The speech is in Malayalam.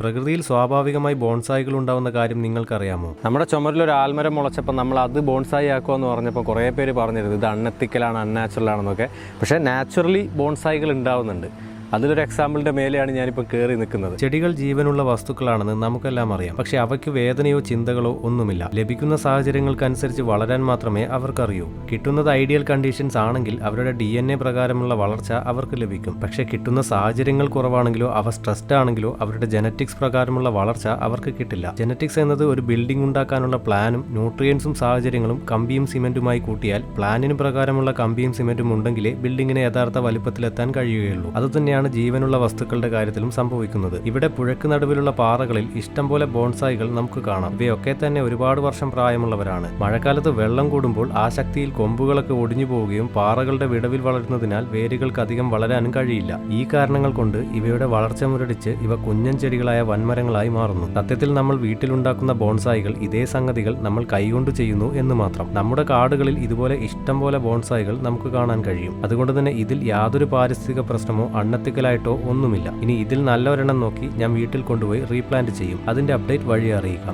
പ്രകൃതിയിൽ സ്വാഭാവികമായി ബോൺസായികൾ ഉണ്ടാവുന്ന കാര്യം നിങ്ങൾക്കറിയാമോ? നമ്മുടെ ചുമരിൽ ഒരു ആൽമരം മുളച്ചപ്പോൾ നമ്മൾ അത് ബോൺസായി ആക്കുക എന്ന് പറഞ്ഞപ്പോൾ കുറേ പേര് പറഞ്ഞിരുന്നു ഇത് അൺഎത്തിക്കലാണ് അൺനാച്ചുറൽ ആണെന്നൊക്കെ. പക്ഷേ നാച്ചുറലി ബോൺസായികൾ ഉണ്ടാവുന്നുണ്ട്. അതിലൊരു എക്സാമ്പിളിന്റെ മേലെയാണ് ഞാനിപ്പോൾ കയറി നിൽക്കുന്നത്. ചെടികൾ ജീവനുള്ള വസ്തുക്കളാണെന്ന് നമുക്കെല്ലാം അറിയാം. പക്ഷെ അവയ്ക്ക് വേദനയോ ചിന്തകളോ ഒന്നുമില്ല. ലഭിക്കുന്ന സാഹചര്യങ്ങൾക്കനുസരിച്ച് വളരാൻ മാത്രമേ അവർക്കറിയൂ. കിട്ടുന്നത് ഐഡിയൽ കണ്ടീഷൻസ് ആണെങ്കിൽ അവരുടെ ഡി എൻ എ പ്രകാരമുള്ള വളർച്ച അവർക്ക് ലഭിക്കും. പക്ഷെ കിട്ടുന്ന സാഹചര്യങ്ങൾ കുറവാണെങ്കിലോ അവ സ്ട്രെസ്ഡ് ആണെങ്കിലോ അവരുടെ ജനറ്റിക്സ് പ്രകാരമുള്ള വളർച്ച അവർക്ക് കിട്ടില്ല. ജനറ്റിക്സ് എന്നത് ഒരു ബിൽഡിംഗ് ഉണ്ടാക്കാനുള്ള പ്ലാനും ന്യൂട്രിയൻസും സാഹചര്യങ്ങളും കമ്പിയും സിമെന്റുമായി കൂട്ടിയാൽ പ്ലാനിന് പ്രകാരമുള്ള കമ്പിയും സിമെന്റും ഉണ്ടെങ്കിലേ ബിൽഡിങ്ങിന് യഥാർത്ഥ വലിപ്പത്തിലെത്താൻ കഴിയുകയുള്ളൂ. അതുതന്നെയാണ് ജീവനുള്ള വസ്തുക്കളുടെ കാര്യത്തിലും സംഭവിക്കുന്നത്. ഇവിടെ പുഴക്ക് നടുവിലുള്ള പാറകളിൽ ഇഷ്ടം പോലെ ബോൺസായികൾ നമുക്ക് കാണാം. ഇവയൊക്കെ തന്നെ ഒരുപാട് വർഷം പ്രായമുള്ളവരാണ്. മഴക്കാലത്ത് വെള്ളം കൂടുമ്പോൾ ആ ശക്തിയിൽ കൊമ്പുകളൊക്കെ ഒടിഞ്ഞു പോവുകയും പാറകളുടെ വിടവിൽ വളരുന്നതിനാൽ വേരുകൾക്ക് അധികം വളരാനും കഴിയില്ല. ഈ കാരണങ്ങൾ കൊണ്ട് ഇവയുടെ വളർച്ച മുരടിച്ച് ഇവ കുഞ്ഞൻ ചെടികളായ വൻമരങ്ങളായി മാറുന്നു. സത്യത്തിൽ നമ്മൾ വീട്ടിലുണ്ടാക്കുന്ന ബോൺസായികൾ ഇതേ സംഗതികൾ നമ്മൾ കൈകൊണ്ട് ചെയ്യുന്നു എന്ന് മാത്രം. നമ്മുടെ കാടുകളിൽ ഇതുപോലെ ഇഷ്ടം പോലെ ബോൺസായികൾ നമുക്ക് കാണാൻ കഴിയും. അതുകൊണ്ട് തന്നെ ഇതിൽ യാതൊരു പാരിസ്ഥിതിക പ്രശ്നമോ അണ്ണത്തിക്കലായിട്ടോ ഒന്നുമില്ല. ഇനി ഇതിൽ നല്ല ഒരെണ്ണം നോക്കി ഞാൻ വീട്ടിൽ കൊണ്ടുപോയി റീപ്ലാന്റ് ചെയ്യും. അതിന്റെ അപ്ഡേറ്റ് വഴി അറിയിക്കാം.